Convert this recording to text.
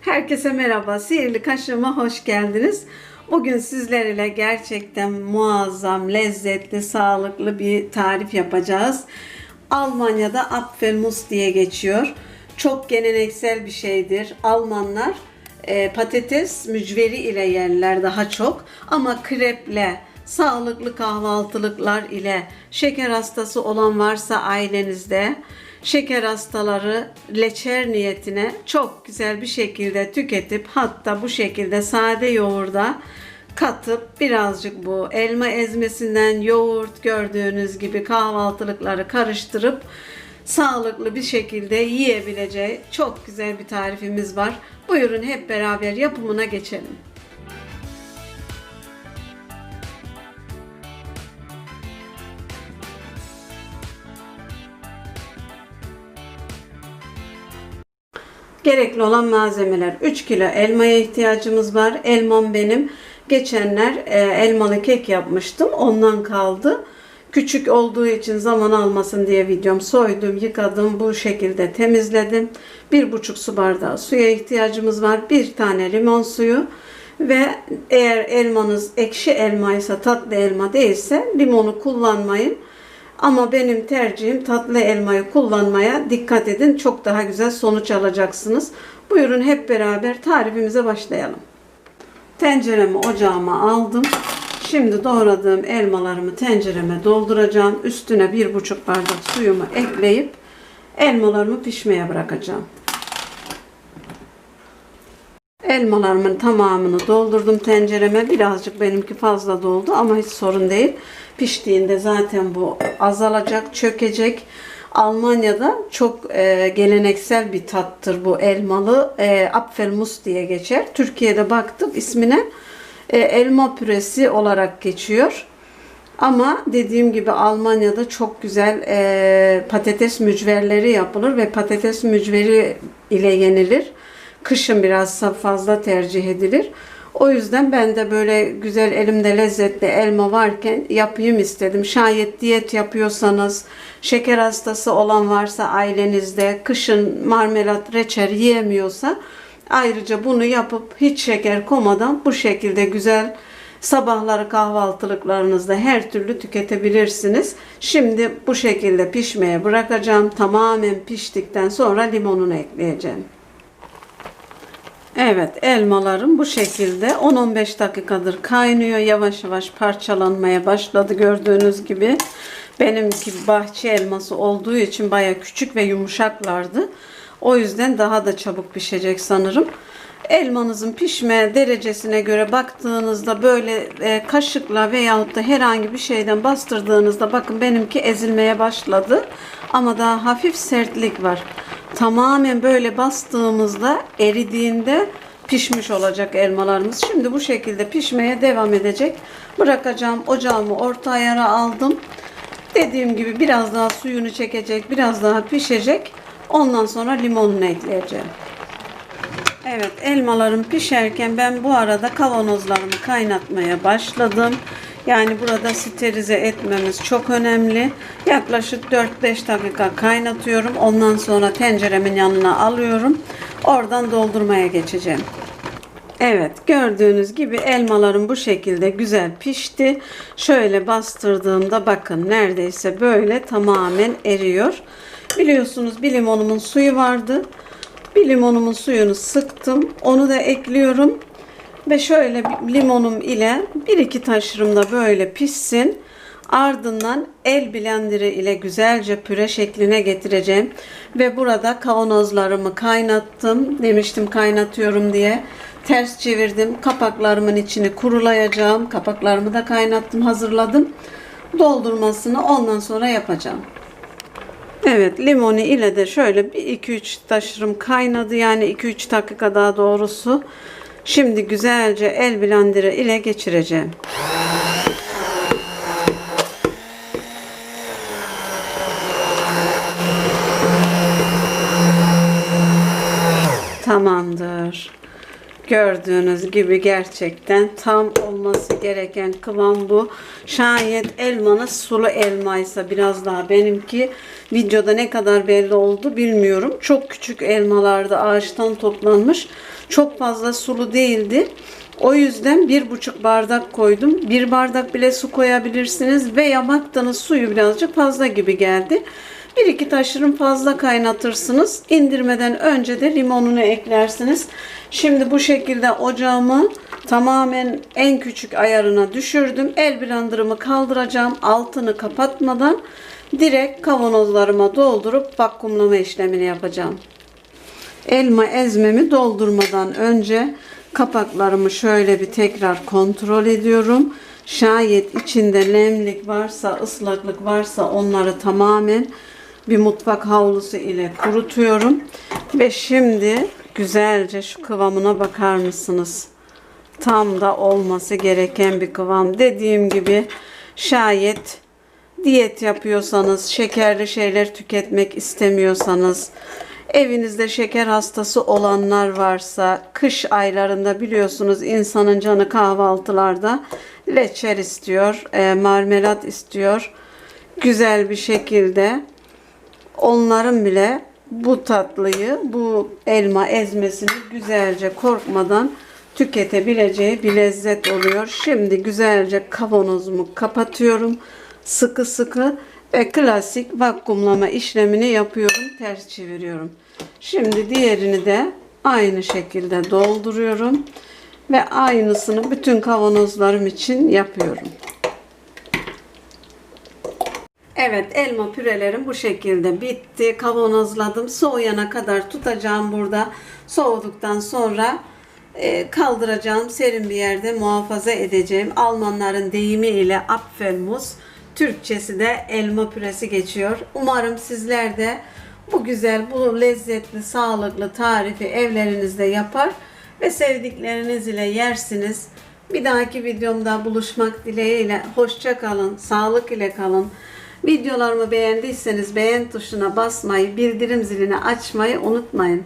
Herkese merhaba. Sihirli Kaşığıma hoş geldiniz. Bugün sizlerle gerçekten muazzam, lezzetli, sağlıklı bir tarif yapacağız. Almanya'da Apfelmus diye geçiyor. Çok geleneksel bir şeydir. Almanlar e, patates mücveri ile yerler daha çok ama kreple, sağlıklı kahvaltılıklar ile şeker hastası olan varsa ailenizde şeker hastaları leçer niyetine çok güzel bir şekilde tüketip hatta bu şekilde sade yoğurda katıp birazcık bu elma ezmesinden yoğurt gördüğünüz gibi kahvaltılıkları karıştırıp sağlıklı bir şekilde yiyebileceği çok güzel bir tarifimiz var. Buyurun hep beraber yapımına geçelim. Gerekli olan malzemeler 3 kilo elmaya ihtiyacımız var. Elmam benim. Geçenler e, elmalı kek yapmıştım. Ondan kaldı. Küçük olduğu için zaman almasın diye videom soydum, yıkadım, bu şekilde temizledim. 1,5 su bardağı suya ihtiyacımız var. Bir tane limon suyu ve eğer elmanız ekşi elmaysa tatlı elma değilse limonu kullanmayın. Ama benim tercihim tatlı elmayı kullanmaya dikkat edin. Çok daha güzel sonuç alacaksınız. Buyurun hep beraber tarifimize başlayalım. Tenceremi ocağıma aldım. Şimdi doğradığım elmalarımı tencereme dolduracağım. Üstüne bir buçuk bardak suyumu ekleyip elmalarımı pişmeye bırakacağım. Elmalarımın tamamını doldurdum tencereme. Birazcık benimki fazla doldu ama hiç sorun değil. Piştiğinde zaten bu azalacak, çökecek. Almanya'da çok e, geleneksel bir tattır bu elmalı. E, Apfelmus diye geçer. Türkiye'de baktım ismine e, elma püresi olarak geçiyor. Ama dediğim gibi Almanya'da çok güzel e, patates mücverleri yapılır ve patates mücveri ile yenilir. Kışın biraz fazla tercih edilir. O yüzden ben de böyle güzel elimde lezzetli elma varken yapayım istedim. Şayet diyet yapıyorsanız, şeker hastası olan varsa ailenizde, kışın marmelat, reçel yiyemiyorsa ayrıca bunu yapıp hiç şeker komadan bu şekilde güzel sabahları kahvaltılıklarınızda her türlü tüketebilirsiniz. Şimdi bu şekilde pişmeye bırakacağım. Tamamen piştikten sonra limonunu ekleyeceğim. Evet elmalarım bu şekilde 10-15 dakikadır kaynıyor. Yavaş yavaş parçalanmaya başladı gördüğünüz gibi. Benimki bahçe elması olduğu için baya küçük ve yumuşaklardı. O yüzden daha da çabuk pişecek sanırım. Elmanızın pişme derecesine göre baktığınızda böyle e, kaşıkla veyahut da herhangi bir şeyden bastırdığınızda bakın benimki ezilmeye başladı. Ama daha hafif sertlik var. Tamamen böyle bastığımızda eridiğinde pişmiş olacak elmalarımız. Şimdi bu şekilde pişmeye devam edecek. Bırakacağım ocağımı orta ayara aldım. Dediğim gibi biraz daha suyunu çekecek, biraz daha pişecek. Ondan sonra limonunu ekleyeceğim. Evet elmalarım pişerken ben bu arada kavanozlarımı kaynatmaya başladım. Yani burada sterilize etmemiz çok önemli. Yaklaşık 4-5 dakika kaynatıyorum. Ondan sonra tenceremin yanına alıyorum. Oradan doldurmaya geçeceğim. Evet gördüğünüz gibi elmalarım bu şekilde güzel pişti. Şöyle bastırdığımda bakın neredeyse böyle tamamen eriyor. Biliyorsunuz bir limonumun suyu vardı. Bir limonumun suyunu sıktım. Onu da ekliyorum. Ve şöyle limonum ile bir iki taşırım da böyle pişsin. Ardından el blenderi ile güzelce püre şekline getireceğim. Ve burada kavanozlarımı kaynattım. Demiştim kaynatıyorum diye. Ters çevirdim. Kapaklarımın içini kurulayacağım. Kapaklarımı da kaynattım, hazırladım. Doldurmasını ondan sonra yapacağım. Evet limonu ile de şöyle bir 2-3 taşırım kaynadı. Yani 2-3 dakika daha doğrusu. Şimdi güzelce el blenderı ile geçireceğim. Tamamdır. Gördüğünüz gibi gerçekten tam olması gereken kıvam bu. Şayet elmanız sulu elmaysa biraz daha benimki videoda ne kadar belli oldu bilmiyorum. Çok küçük elmalarda ağaçtan toplanmış. Çok fazla sulu değildi. O yüzden bir buçuk bardak koydum. Bir bardak bile su koyabilirsiniz veya baktığınız suyu birazcık fazla gibi geldi. Bir iki taşırım fazla kaynatırsınız. İndirmeden önce de limonunu eklersiniz. Şimdi bu şekilde ocağımı tamamen en küçük ayarına düşürdüm. El blenderımı kaldıracağım. Altını kapatmadan direkt kavanozlarıma doldurup vakumlama işlemini yapacağım. Elma ezmemi doldurmadan önce kapaklarımı şöyle bir tekrar kontrol ediyorum. Şayet içinde nemlik varsa, ıslaklık varsa onları tamamen bir mutfak havlusu ile kurutuyorum. Ve şimdi güzelce şu kıvamına bakar mısınız? Tam da olması gereken bir kıvam. Dediğim gibi şayet diyet yapıyorsanız, şekerli şeyler tüketmek istemiyorsanız, evinizde şeker hastası olanlar varsa, kış aylarında biliyorsunuz insanın canı kahvaltılarda leçer istiyor, e, marmelat istiyor. Güzel bir şekilde onların bile bu tatlıyı, bu elma ezmesini güzelce korkmadan tüketebileceği bir lezzet oluyor. Şimdi güzelce kavanozumu kapatıyorum. Sıkı sıkı ve klasik vakumlama işlemini yapıyorum. Ters çeviriyorum. Şimdi diğerini de aynı şekilde dolduruyorum. Ve aynısını bütün kavanozlarım için yapıyorum. Evet elma pürelerim bu şekilde bitti. Kavanozladım. Soğuyana kadar tutacağım burada. Soğuduktan sonra e, kaldıracağım. Serin bir yerde muhafaza edeceğim. Almanların deyimiyle Apfelmus. Türkçesi de elma püresi geçiyor. Umarım sizler de bu güzel, bu lezzetli, sağlıklı tarifi evlerinizde yapar ve sevdikleriniz ile yersiniz. Bir dahaki videomda buluşmak dileğiyle hoşça kalın, sağlık ile kalın. Videolarımı beğendiyseniz beğen tuşuna basmayı, bildirim zilini açmayı unutmayın.